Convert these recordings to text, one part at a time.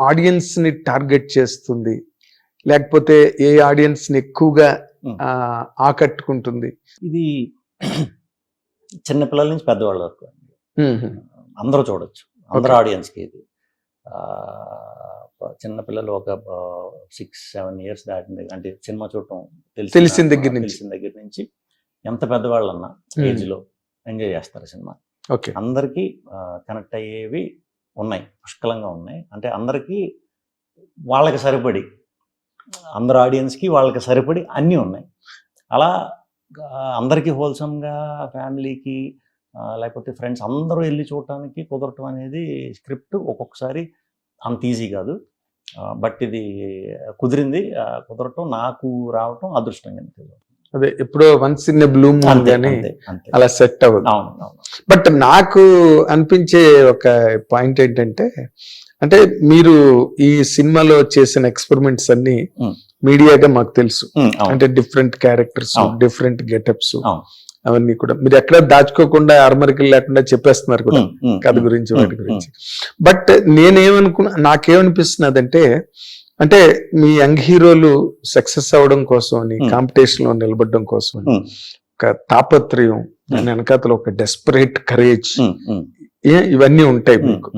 ఆడియన్స్ని టార్గెట్ చేస్తుంది. లేకపోతే ఏ ఆడియన్స్ని ఎక్కువగా ఆకట్టుకుంటుంది. ఇది చిన్నపిల్లల నుంచి పెద్దవాళ్ళ వరకు. అందరూ చూడొచ్చు. అందరు. ఆడియన్స్కి ఇది. ఆ, చిన్నపిల్లలు ఒక సిక్స్ సెవెన్ ఇయర్స్ దాటిన అంటే సినిమా చూడటం తెలిసిన- తెలిసిన దగ్గర నుంచి. తెలిసిన దగ్గర నుంచి ఎంత పెద్దవాళ్ళన్నా Hmm. ఏజ్లో ఎంజాయ్ చేస్తారు సినిమా. ఓకే. అందరికీ కనెక్ట్ అయ్యేవి ఉన్నాయి పుష్కలంగా ఉన్నాయి. అంటే అందరికీ వాళ్ళకి సరిపడి అందరు ఆడియన్స్కి వాళ్ళకి సరిపడి అన్నీ ఉన్నాయి. అలా అందరికీ హోల్సమ్గా ఫ్యామిలీకి లేకపోతే ఫ్రెండ్స్ అందరూ వెళ్ళి చూడటానికి కుదరటం అనేది స్క్రిప్ట్ ఒక్కొక్కసారి అంత ఈజీ కాదు. బట్ ఇది కుదిరింది కుదరటం నాకు రావటం అదృష్టంగా తెలియదు. అదే ఎప్పుడో వన్స్ ఇన్ కానీ అంతే అంతే అలా సెట్ అవ్వదు. బట్ నాకు అనిపించే ఒక పాయింట్ ఏంటంటే అంటే మీరు ఈ సినిమాలో చేసిన ఎక్స్పెరిమెంట్స్ అన్ని. మీడియాగా మాకు తెలుసు. అంటే డిఫరెంట్ క్యారెక్టర్స్. డిఫరెంట్ గెటప్స్ అవును. అవన్నీ కూడా. మీరు ఎక్కడ దాచుకోకుండా అరమరికలు లేకుండా చెప్పేస్తున్నారు కూడా కథ గురించి వాటి గురించి. బట్ నేనేమనుకున్నా నాకేమనిపిస్తున్నది అంటే మీ యంగ్ హీరోలు సక్సెస్ అవ్వడం కోసం అని Hmm. కాంపిటీషన్లో నిలబడడం కోసం Hmm. ఒక తాపత్రయం దాని వెనకాతల ఒక డెస్పరేట్ కరేజ్ ఇవన్నీ ఉంటాయి మీకు.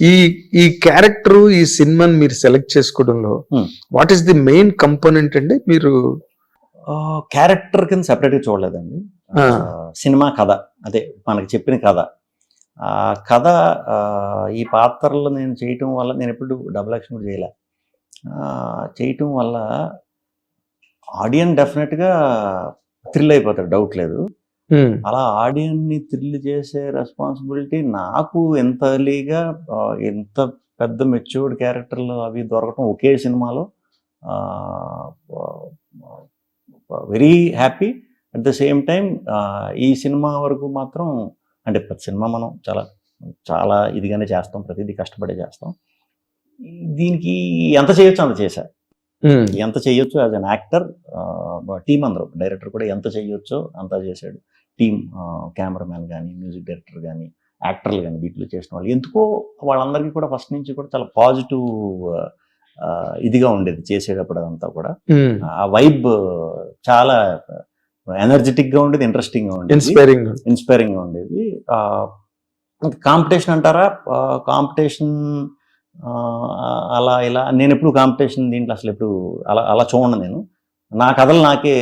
ఈ ఈ క్యారెక్టర్ ఈ సినిమాని మీరు సెలెక్ట్ చేసుకోవడంలో Hmm. What is the main component అండి? మీరు క్యారెక్టర్ కింద separate గా చూడలేదండి. సినిమా కథ అదే మనకి చెప్పిన కథ. ఆ కథ ఈ పాత్రలు నేను చేయటం వల్ల నేను ఎప్పుడు డబుల్ యాక్షన్ కూడా చేయలే. చేయటం వల్ల ఆడియన్ డెఫినెట్గా థ్రిల్ అయిపోతాడు డౌట్ లేదు. అలా ఆడియన్ని థ్రిల్ చేసే రెస్పాన్సిబిలిటీ నాకు ఎంత ఎర్లీగా ఆ, ఎంత పెద్ద మెచ్యూర్డ్ క్యారెక్టర్లు అవి దొరకటం ఒకే సినిమాలో very happy. At the same time ఈ సినిమా వరకు మాత్రం అంటే ప్రతి సినిమా మనం చాలా చాలా ఇదిగానే చేస్తాం ప్రతిదీ కష్టపడే చేస్తాం. దీనికి ఎంత చేయొచ్చు అంత చేశా. Hmm. ఎంత చేయొచ్చు యాజ్ అన్ యాక్టర్ టీం అందరూ డైరెక్టర్ కూడా ఎంత చేయొచ్చో అంతా చేశాడు. టీం కెమెరామ్యాన్ కానీ మ్యూజిక్ డైరెక్టర్ కానీ యాక్టర్లు కానీ దీంట్లో చేసిన వాళ్ళు. ఎందుకో వాళ్ళందరికీ కూడా ఫస్ట్ నుంచి కూడా చాలా పాజిటివ్ ఇదిగా ఉండేది చేసేటప్పుడు అదంతా కూడా. ఆ వైబ్ చాలా ఎనర్జెటిక్గా ఉండేది ఇంట్రెస్టింగ్గా ఉండేది. ఇన్స్పైరింగ్ ఇన్స్పైరింగ్గా ఉండేది. కాంపిటీషన్ అంటారా? కాంపిటీషన్ అలా ఇలా నేను ఎప్పుడు కాంపిటీషన్ దీంట్లో అసలు ఎప్పుడు అలా అలా చూడను నేను. నా కథలు నాకే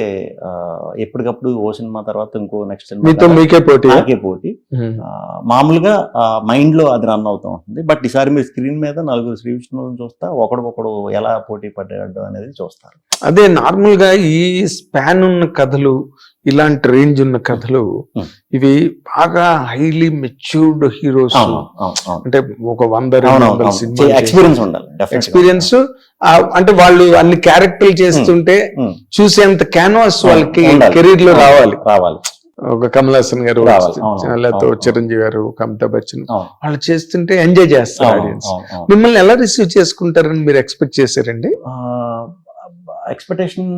ఎప్పటికప్పుడు ఓ సినిమా తర్వాత ఇంకో నెక్స్ట్ మీతో సినిమా మీకే పోటీ? నాకే పోటీ. మామూలుగా మైండ్లో అది రన్ అవుతూ ఉంటుంది. బట్ ఈసారి మీరు స్క్రీన్ మీద నలుగురు శ్రీ విష్ణువులను చూస్తా ఒకడికొకడు ఎలా పోటీ పడ్డాడు అనేది చూస్తారు. అదే నార్మల్గా ఈ స్పాన్ ఉన్న కథలు ఇలాంటి రేంజ్ ఉన్న కథలు. ఇవి బాగా హైలీ మెచ్యూర్డ్ హీరోస్ అంటే ఒక వంద ఎక్స్పీరియన్స్ ఉండాలి. ఎక్స్పీరియన్స్ అంటే వాళ్ళు అన్ని క్యారెక్టర్లు చేస్తుంటే. చూసేంత క్యాన్వాస్ వాళ్ళకి. కెరీర్లో రావాలి రావాలి ఒక కమల్ హాసన్ గారు లేకపోతే చిరంజీవి గారు అమితాబ్ బచ్చన్. వాళ్ళు చేస్తుంటే ఎంజాయ్ చేస్తారు ఆడియన్స్. మిమ్మల్ని ఎలా రిసీవ్ చేసుకుంటారని మీరు ఎక్స్పెక్ట్ చేశారండి ఎక్స్పెక్టేషన్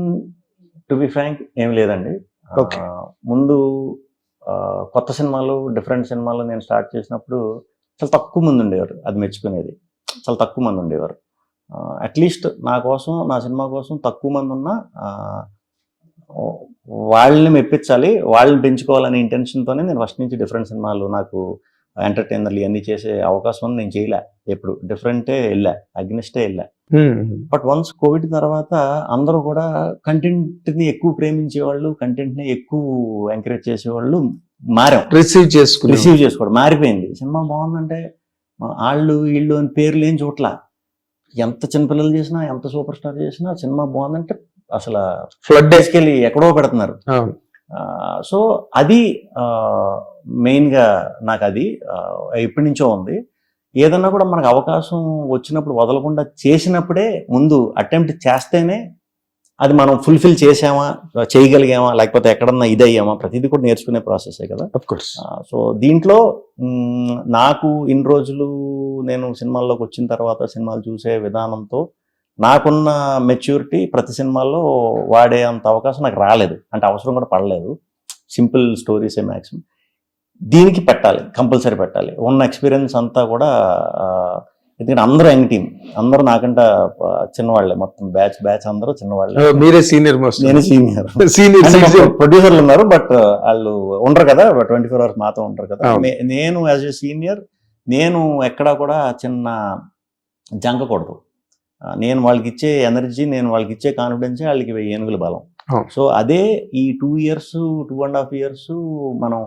టు బి ఫ్రాంక్ ఏం లేదండి ముందు కొత్త సినిమాలు డిఫరెంట్ సినిమాలు నేను స్టార్ట్ చేసినప్పుడు చాలా తక్కువ మంది ఉండేవారు అది మెచ్చుకునేది. చాలా తక్కువ మంది ఉండేవారు. అట్లీస్ట్ నా కోసం నా సినిమా కోసం తక్కువ మంది ఉన్న వాళ్ళని మెప్పించాలి వాళ్ళని పెంచుకోవాలనే ఇంటెన్షన్తోనే నేను ఫస్ట్ నుంచి డిఫరెంట్ సినిమాలు నాకు ఎంటర్టైనర్లు ఇవన్నీ చేసే అవకాశం ఉంది. నేను చేయలే. ఎప్పుడు డిఫరెంటే వెళ్ళా. అగ్నిస్టే వెళ్ళా. బట్ వన్స్ కోవిడ్ తర్వాత అందరూ కూడా కంటెంట్ని ఎక్కువ ప్రేమించేవాళ్ళు కంటెంట్ని ఎక్కువ ఎంకరేజ్ చేసేవాళ్ళు మారాం. రిసీవ్ చేసుకుని రిసీవ్ చేసుకోవడం మారిపోయింది. సినిమా బాగుందంటే వాళ్ళు వీళ్ళు అని పేర్లు ఏం చోట్ల ఎంత చిన్నపిల్లలు చేసినా ఎంత సూపర్ స్టార్ చేసినా సినిమా బాగుందంటే అసలు ఫ్లడ్ తీసుకెళ్ళి ఎక్కడో పెడుతున్నారు. సో అది మెయిన్గా నాకు అది ఎప్పటి నుంచో ఉంది. ఏదన్నా కూడా మనకు అవకాశం వచ్చినప్పుడు వదలకుండా చేసినప్పుడే ముందు అటెంప్ట్ చేస్తేనే అది మనం ఫుల్ఫిల్ చేసామా చేయగలిగామా లేకపోతే ఎక్కడన్నా ఇది అయ్యామా ప్రతిదీ కూడా నేర్చుకునే ప్రాసెసే కదా. కోర్స్ సో దీంట్లో నాకు ఇన్ని రోజులు నేను సినిమాల్లోకి వచ్చిన తర్వాత సినిమాలు చూసే విధానంతో నాకున్న మెచ్యూరిటీ ప్రతి సినిమాల్లో వాడే అంత అవకాశం నాకు రాలేదు. అంటే అవసరం కూడా పడలేదు. సింపుల్ స్టోరీసే మ్యాక్సిమం దీనికి పెట్టాలి. కంపల్సరీ పెట్టాలి. ఉన్న ఎక్స్పీరియన్స్ అంతా కూడా ఎందుకంటే అందరూ యంగ్ టీం అందరూ నాకంట చిన్నవాళ్ళే. మొత్తం బ్యాచ్ బ్యాచ్ అందరూ చిన్నవాళ్ళే. మీరే సీనియర్ నేను సీనియర్. సీనియర్ ప్రొడ్యూసర్లు ఉన్నారు బట్ వాళ్ళు ఉండరు కదా. ట్వంటీ ఫోర్ అవర్స్ మాత్రం ఉండరు కదా. నేను యాజ్ ఎ సీనియర్ నేను ఎక్కడా కూడా చిన్న జంకకూడదు నేను వాళ్ళకి ఇచ్చే ఎనర్జీ నేను వాళ్ళకి ఇచ్చే కాన్ఫిడెన్స్ వాళ్ళకి వెయ్యి ఏనుగుల బలం. సో అదే ఈ two years two and half years మనం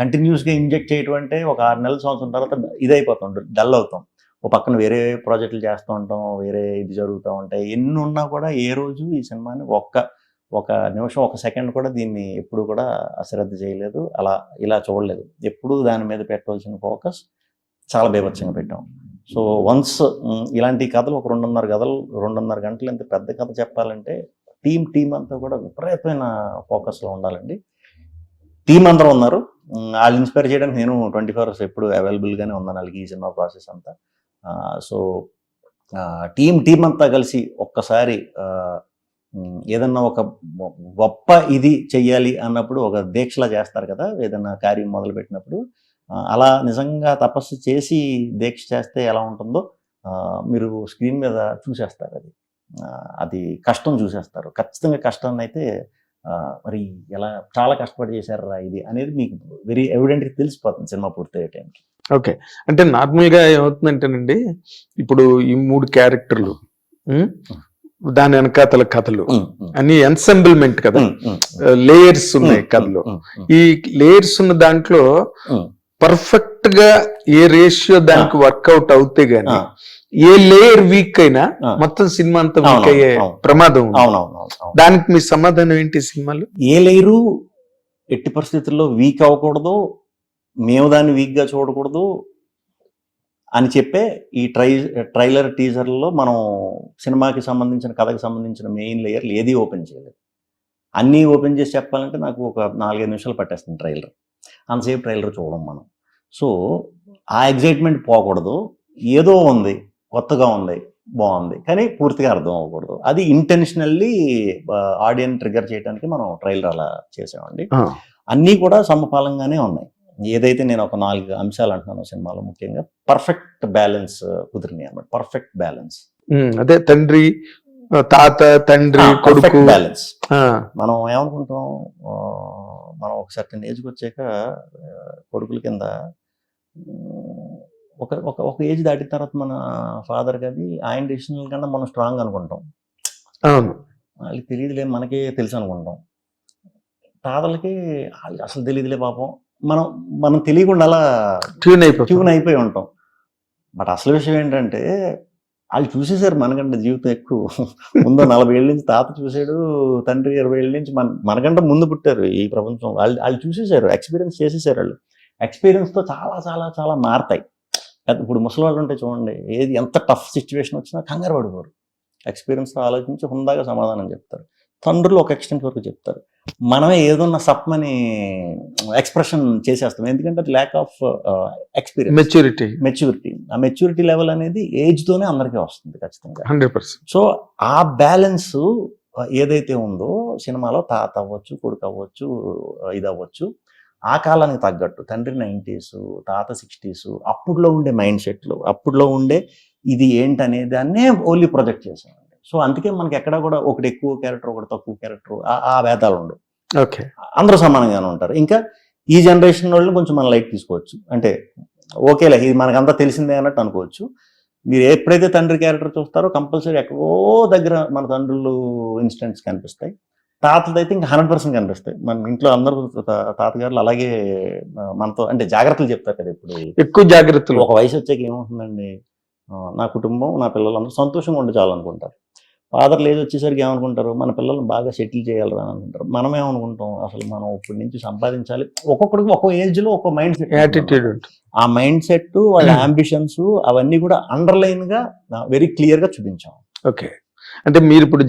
కంటిన్యూస్గా ఇంజెక్ట్ చేయటం అంటే ఒక ఆరు నెలల సంవత్సరం తర్వాత ఇదైపోతాం డల్ అవుతాం. ఓ పక్కన వేరే ప్రాజెక్టులు చేస్తూ ఉంటాం వేరే ఇది జరుగుతూ ఉంటాయి. ఎన్ని ఉన్నా కూడా ఏ రోజు ఈ సినిమాని ఒక్క ఒక నిమిషం ఒక సెకండ్ కూడా దీన్ని ఎప్పుడు కూడా అశ్రద్ధ చేయలేదు. అలా ఇలా చూడలేదు. ఎప్పుడు దాని మీద పెట్టవలసిన ఫోకస్ చాలా బీభత్సంగా పెట్టాం. సో వన్స్ ఇలాంటి కథలు ఒక రెండున్నర కథలు రెండున్నర గంటలు ఇంత పెద్ద కథ చెప్పాలంటే టీం టీం అంతా కూడా విపరీతమైన ఫోకస్లో ఉండాలండి. టీం అందరూ ఉన్నారు. వాళ్ళు ఇన్స్పైర్ చేయడానికి నేను ట్వంటీ ఫోర్ అవర్స్ ఎప్పుడు అవైలబుల్గానే ఉన్నాను వాళ్ళకి ఈ సినిమా ప్రాసెస్ అంతా. సో టీం టీం అంతా కలిసి ఒక్కసారి ఏదన్నా ఒక గొప్ప ఇది చెయ్యాలి అన్నప్పుడు ఒక దీక్షలా చేస్తారు కదా ఏదన్నా కార్యం మొదలుపెట్టినప్పుడు అలా నిజంగా తపస్సు చేసి దీక్ష చేస్తే ఎలా ఉంటుందో మీరు స్క్రీన్ మీద చూసేస్తారు అది. అది కష్టం చూసేస్తారు. ఖచ్చితంగా కష్టాన్ని అయితే మరి ఎలా చాలా కష్టపడి చేశారా ఇది అనేది మీకు వెరీ ఎవిడెంట్గా తెలిసిపోతుంది సినిమా పూర్తయ్యే టైంకి. ఓకే. అంటే నార్మల్గా ఏమవుతుందంటేనండి ఇప్పుడు ఈ మూడు క్యారెక్టర్లు దాని వెనకాతల కథలు అన్ని ఎన్సెంబుల్మెంట్ కదా? లేయర్స్ ఉన్నాయి కథలో. ఈ లేయర్స్ ఉన్న దాంట్లో. పర్ఫెక్ట్గా ఏ రేషియో దానికి వర్కౌట్ అవుతే గానీ ఏ లేయర్ వీక్ అయినా. మొత్తం సినిమా అంతా వీక్ అయ్యే. ప్రమాదం దానికి మీ సమాధానం ఏంటి సినిమాలో? ఏ లేరు ఎట్టి పరిస్థితుల్లో వీక్ అవ్వకూడదు మేము దాన్ని వీక్గా చూడకూడదు అని చెప్పే ఈ ట్రై ట్రైలర్ టీజర్లో మనం సినిమాకి సంబంధించిన కథకి సంబంధించిన మెయిన్ లేయర్లు ఏది ఓపెన్ చేయలేదు. అన్నీ ఓపెన్ చేసి చెప్పాలంటే నాకు ఒక నాలుగైదు నిమిషాలు పట్టేస్తుంది ట్రైలర్. అంతసేపు ట్రైలర్ చూడడం మనం. సో ఆ ఎగ్జైట్మెంట్ పోకూడదు. ఏదో ఉంది కొత్తగా ఉంది బాగుంది కానీ పూర్తిగా అర్థం అవ్వకూడదు. అది ఇంటెన్షనల్లీ ఆడియన్ ట్రిగర్ చేయడానికి మనం ట్రైలర్ అలా చేసామండి. అన్నీ కూడా సమపాలంగానే ఉన్నాయి. ఏదైతే నేను ఒక నాలుగు అంశాలు అంటున్నాను సినిమాలో ముఖ్యంగా పర్ఫెక్ట్ బ్యాలెన్స్ కుదిరినాయి అన్నమాట. పర్ఫెక్ట్ బ్యాలెన్స్ అదే తండ్రి తాత తండ్రి కొడుకు. బ్యాలెన్స్ మనం ఏమనుకుంటాం? మనం ఒక సర్టన్ ఏజ్కి వచ్చాక కొడుకుల కింద ఒక ఒక ఒక ఏజ్ దాటిన తర్వాత మన ఫాదర్ అది ఆయన డెసిషన్ల కన్నా మనం స్ట్రాంగ్ అనుకుంటాం. అవును. వాళ్ళకి తెలియదులే మనకే తెలుసు అనుకుంటాం. తాతలకి వాళ్ళకి అసలు తెలియదులే పాపం. మనం మనం తెలియకుండా అలా ట్యూన్ అయిపోతుంది ట్యూన్ అయిపోయి ఉంటాం. బట్ అసలు విషయం ఏంటంటే వాళ్ళు చూసేశారు మనకంటే జీవితం ఎక్కువ. ముందు నలభై ఏళ్ళ నుంచి తాత చూశాడు తండ్రి ఇరవై ఏళ్ళ నుంచి మన మనకంటే ముందు పుట్టారు ఈ ప్రపంచం. వాళ్ళు వాళ్ళు చూసేశారు ఎక్స్పీరియన్స్ చేసేసారు వాళ్ళు. ఎక్స్పీరియన్స్తో చాలా చాలా చాలా మారతాయి. అది ఇప్పుడు ముసలి వాళ్ళు ఉంటే చూడండి ఏది ఎంత టఫ్ సిచ్యువేషన్ వచ్చినా కంగారు పడిపోరు. ఎక్స్పీరియన్స్తో ఆలోచించి హుందాగా సమాధానం చెప్తారు. తండ్రులు ఒక ఎక్స్టెంట్ వరకు చెప్తారు. మనమే ఏదన్నా సప్మని ఎక్స్ప్రెషన్ చేసేస్తాం. ఎందుకంటే lack of experience maturity maturity ఆ మెచ్యూరిటీ లెవెల్ అనేది ఏజ్ తోనే అందరికీ వస్తుంది ఖచ్చితంగా. హండ్రెడ్ పర్సెంట్ సో ఆ బ్యాలెన్స్ ఏదైతే ఉందో సినిమాలో తాత అవ్వచ్చు కొడుకు అవ్వచ్చు ఇది అవ్వచ్చు ఆ కాలానికి తగ్గట్టు తండ్రి నైంటీస్ తాత సిక్స్టీస్ అప్పుడులో ఉండే మైండ్ సెట్లు అప్పుడులో ఉండే ఇది ఏంటనే దాన్నే ఓన్లీ ప్రొజెక్ట్ చేసామండి సో అందుకే మనకి ఎక్కడ కూడా ఒకటి ఎక్కువ క్యారెక్టర్ ఒకటి తక్కువ క్యారెక్టర్ ఆ భేదాలు ఉండవు. ఓకే. అందరూ సమానంగానే ఉంటారు. ఇంకా ఈ జనరేషన్ వాళ్ళని కొంచెం మనం లైట్ తీసుకోవచ్చు. అంటే ఓకేలే ఇది మనకంతా తెలిసిందే అన్నట్టు అనుకోవచ్చు. మీరు ఎప్పుడైతే తండ్రి క్యారెక్టర్ చూస్తారో కంపల్సరీ ఎక్కడో దగ్గర మన తండ్రులు ఇన్స్టెంట్స్ కనిపిస్తాయి. తాతదైతే ఇంకా హండ్రెడ్ పర్సెంట్ కనిపిస్తాయి. మన ఇంట్లో అందరూ తాతగారులు అలాగే మనతో అంటే జాగ్రత్తలు చెప్తారు కదా ఇప్పుడు. ఎక్కువ జాగ్రత్తలు. ఒక వయసు వచ్చాక ఏమవుతుందండి? నా కుటుంబం నా పిల్లలు అందరూ సంతోషంగా ఉండి చాలనుకుంటారు. ఫాదర్లు ఏజ్ వచ్చేసరికి ఏమనుకుంటారు? మన పిల్లల్ని బాగా సెటిల్ చేయాలి అని అనుకుంటారు. మనం ఏమనుకుంటాం? అసలు మనం ఇప్పటి నుంచి సంపాదించాలి. ఒక్కొక్కడికి ఒక్కో ఏజ్లో ఒక్కో మైండ్ సెట్ యాటిట్యూడ్ ఆ మైండ్ సెట్ వాళ్ళ Hmm. అంబిషన్స్ అవన్నీ కూడా అండర్లైన్గా వెరీ క్లియర్గా చూపించాం. ఓకే. అంటే మీరు ఇప్పుడు